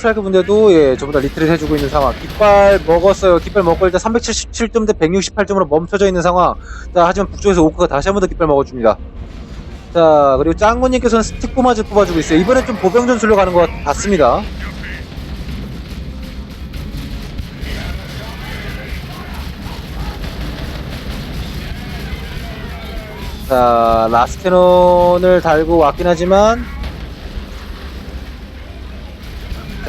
스트라이크 분대도 예, 전부 다 리트를 해주고 있는 상황. 깃발 먹었어요. 깃발 먹고 일단 377점 대 168점으로 멈춰져 있는 상황. 자, 하지만 북쪽에서 오크가 다시 한 번 더 깃발 먹어줍니다. 자, 그리고 짱구님께서는 스틱 꼬마즈 뽑아주고 있어요. 이번엔 좀 보병 전술로 가는 것 같습니다. 자, 라스캐논을 달고 왔긴 하지만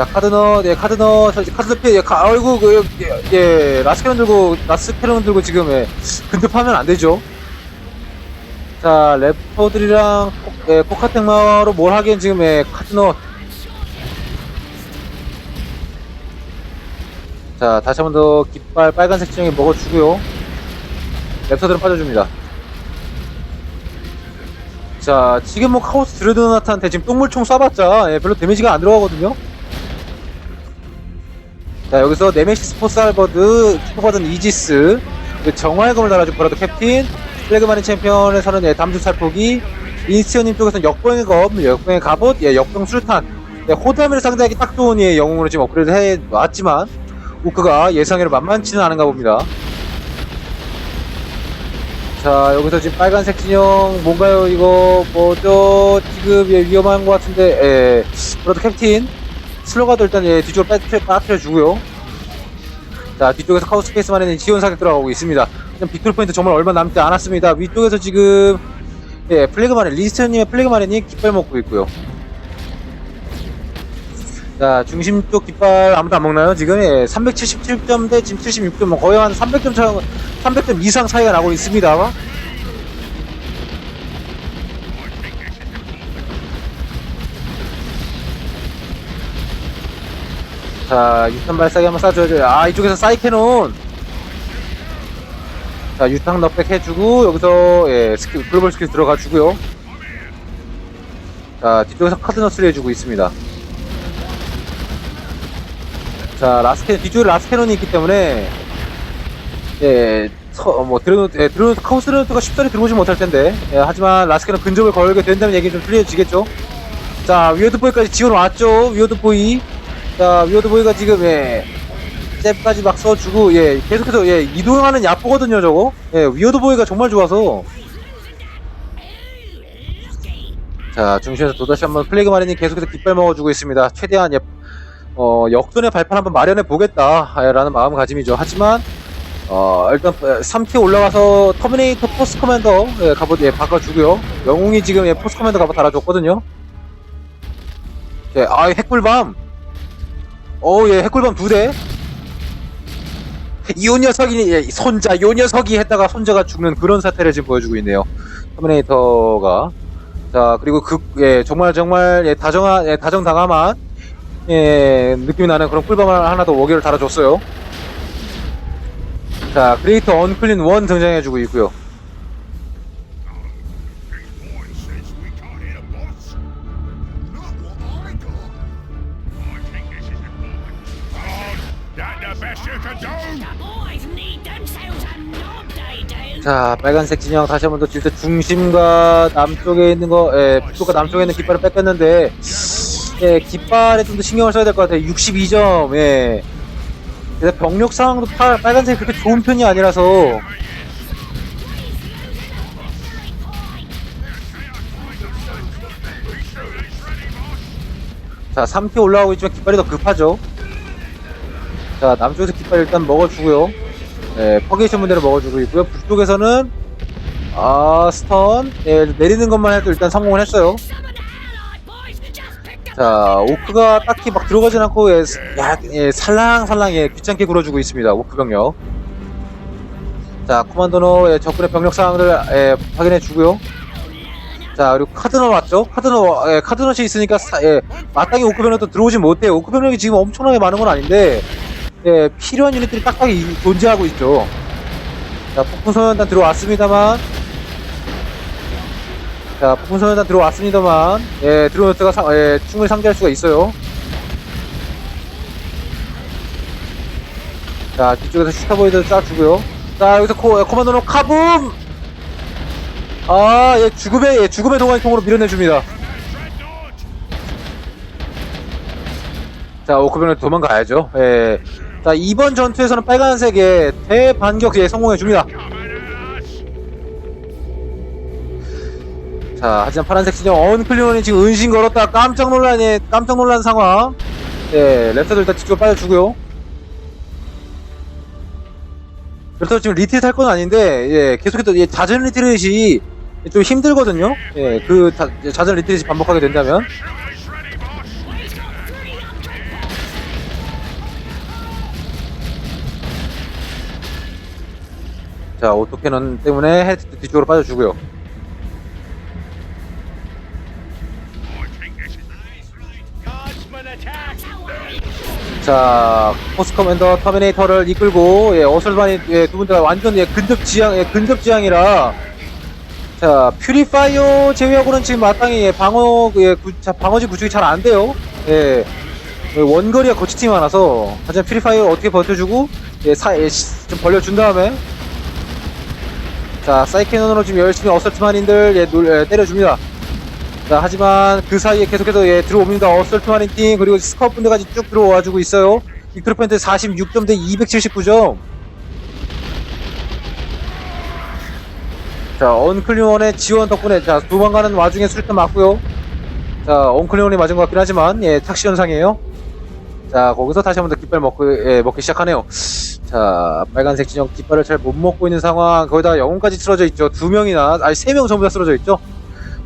자 카드 넣어 예 카드 넣어 저 이제 카드 넣 예, 가, 아이고 그, 예, 예 라스캐논 들고 라스캐논 들고 지금 예, 근접하면 안 되죠? 자 래퍼들이랑 코- 예, 코카텍마로 뭘 하기엔 지금 예, 카드 넣어 자 다시 한 번 더 깃발 빨간색 진영에 먹어주고요. 랩터들은 빠져줍니다. 자 지금 뭐 카오스 드레드나트한테 지금 똥물총 쏴봤자 예, 별로 데미지가 안 들어가거든요 자 여기서 네메시스 포스알버드 축구받은 이지스 그 정화의검을 달아준 보라도 캡틴 플래그마린 챔피언에서는 예, 담주 살포기 인스티어님 쪽에서는 역병의 검 역병의 갑옷 예, 역병 술탄. 예, 호드하미를 상대하기 딱 좋은 예, 영웅으로 지금 업그레이드 해왔지만 우크가 예상외로 만만치는 않은가 봅니다. 자 여기서 지금 빨간색 진영 뭔가요? 이거 뭐죠? 지금 예, 위험한 것 같은데 예, 보라도 캡틴 슬로가도 일단 예, 뒤쪽으로 빠뜨려, 빠뜨려 주고요. 자, 뒤쪽에서 카우 스페이스만에는 지원 사격 들어가고 있습니다. 빅토리 포인트 정말 얼마 남지 않았습니다. 위쪽에서 지금 예, 플래그마린, 리스터님의 플래그마린이 깃발 먹고 있고요. 자, 중심 쪽 깃발 아무도 안 먹나요? 지금 예, 377점 대 지금 76점, 뭐 거의 한 300점 차, 300점 이상 차이가 나고 있습니다. 자, 유탄 발사기 한번 쏴줘야죠. 아, 이쪽에서 사이캐논. 자, 유탄 넉백 해주고, 여기서, 예, 스킬, 글로벌 스킬 들어가주고요. 자, 뒤쪽에서 카드 너스를 해주고 있습니다. 자, 라스캐, 뒤쪽에 라스캐논이 있기 때문에, 예, 서, 뭐, 드래곤, 예, 드래곤, 카우스 드래곤가 쉽사리 들어오지 못할 텐데, 예, 하지만 라스캐논 근접을 걸게 된다는 얘기 좀 틀려지겠죠? 자, 위어드보이까지 지원 왔죠? 위어드보이. 자, 위어드보이가 지금, 예, 잽까지 막 써주고, 예, 계속해서, 예, 이동하는 야포거든요, 저거. 예, 위어드보이가 정말 좋아서. 자, 중심에서 또다시 한번 플레이그 마린이 계속해서 깃발 먹어주고 있습니다. 최대한, 예, 어, 역전의 발판 한번 마련해 보겠다, 아, 라는 마음가짐이죠. 하지만, 어, 일단, 3티 올라가서 터미네이터 포스 커맨더, 예, 갑옷, 예, 바꿔주고요. 영웅이 지금, 예, 포스 커맨더 갑옷 달아줬거든요. 예, 아, 핵불밤! 어, 예, 핵골밤 두 대. 이 녀석이, 예, 손자, 요 녀석이 했다가 손자가 죽는 그런 사태를 지금 보여주고 있네요. 터미네이터가. 자, 그리고 그, 예, 정말, 정말, 예, 다정한, 예, 다정다감한, 예, 느낌이 나는 그런 꿀밤을 하나 더 워기를 달아줬어요. 자, 그레이터 언클린 원 등장해주고 있고요. 자, 빨간색 진영 다시 한 번 더 질 때 중심과 남쪽에 있는 거, 예, 북쪽과 남쪽에 있는 깃발을 뺏겼는데, 예, 깃발에 좀 더 신경을 써야 될 것 같아요. 62점, 예. 그래서 병력 상황도 파, 빨간색이 그렇게 좋은 편이 아니라서, 자, 3피 올라가고 있지만 깃발이 더 급하죠. 자, 남쪽에서 깃발 일단 먹어주고요. 예, 퍼게이션 분대로 먹어주고 있고요. 북쪽에서는 아 스턴 예, 내리는 것만 해도 일단 성공을 했어요. 자 오크가 딱히 막 들어가진 않고 예, 야, 예, 살랑살랑 예, 귀찮게 굴어주고 있습니다. 오크 병력. 자 코만도노 예, 접근의 병력 상황을 예, 확인해 주고요. 자 그리고 카드너 왔죠? 카드너 예, 카드너시 있으니까 사, 예, 마땅히 오크 병력도 들어오지 못해요. 오크 병력이 지금 엄청나게 많은 건 아닌데 예, 필요한 유닛들이 딱딱히 이- 존재하고 있죠. 자 폭풍소년단 들어왔습니다만 자, 폭풍선단 들어왔습니다만, 예, 드로노트가 상- 예, 충분히 상대할 수가 있어요. 자, 뒤쪽에서 슈타보이드 쏴주고요. 자, 여기서 코, 코만도노 카붐! 아, 예, 죽음의, 예, 죽음의 동안통으로 밀어내줍니다. 자, 오크병력 도망가야죠. 예. 자, 이번 전투에서는 빨간색의 대반격에 성공해 줍니다. 자, 하지만 파란색 진영 언클리온이 지금 은신 걸었다 깜짝 놀란, 예, 깜짝 놀란 상황. 예, 랩터들 일단 뒤쪽으로 빠져주고요. 랩터 지금 리트릿 할 건 아닌데, 예, 계속해서 예, 자전 리트릿이 좀 힘들거든요. 예, 그 자, 자전 리트릿이 반복하게 된다면. 자, 오토캐논 때문에 헤드 뒤쪽으로 빠져주고요. 자, 포스 커맨더 터미네이터를 이끌고, 예, 어설반이, 예, 두 분다 완전, 예, 근접 지향, 예, 근접 지향이라, 자, 퓨리파이어 제외하고는 지금 마땅히, 예, 방어, 예, 구, 자, 방어지 구축이 잘 안 돼요. 예, 예, 원거리가 거치팀 많아서, 하지만 퓨리파이어 어떻게 버텨주고, 예, 사, 예, 시- 좀 벌려준 다음에, 자, 사이캐논으로 지금 열심히 어설트만인들, 예, 놀, 예, 때려줍니다. 자, 하지만 그 사이에 계속해서 예, 들어옵니다. 어설트 마린 팀, 그리고 스카우트 분들까지 쭉 들어와주고 있어요. 빅토르 펜트 46점 대 279점. 자, 언클리온의 지원 덕분에, 자, 도망가는 와중에 수류탄 맞고요. 자, 언클리온이 맞은 것 같긴 하지만, 예, 착시 현상이에요. 자, 거기서 다시 한번 더 깃발 먹고, 예, 먹기 시작하네요. 자, 빨간색 진영 깃발을 잘 못 먹고 있는 상황. 거기다가 영웅까지 쓰러져 있죠. 두 명이나, 아니, 세 명 전부 다 쓰러져 있죠.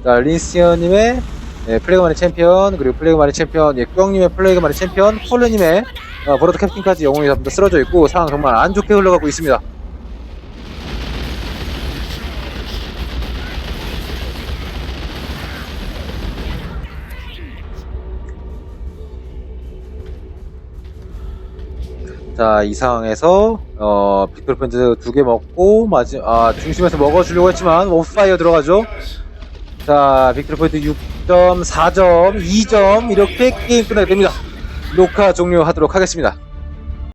자, 린스티어님의 예, 플레이그만의 챔피언, 그리고 플레이그만의 챔피언, 예, 꾸영님의 플레이그만의 챔피언, 폴레님의 어, 버로드 캡틴까지 영웅이 전부 다 쓰러져 있고, 상황 정말 안 좋게 흘러가고 있습니다. 자, 이 상황에서, 어, 빅토르 펜트 두 개 먹고, 마지, 아, 중심에서 먹어 주려고 했지만, 오프파이어 들어가죠. 자, 빅토르 포인트 6점, 4점, 2점, 이렇게 게임 끝나게 됩니다. 녹화 종료하도록 하겠습니다.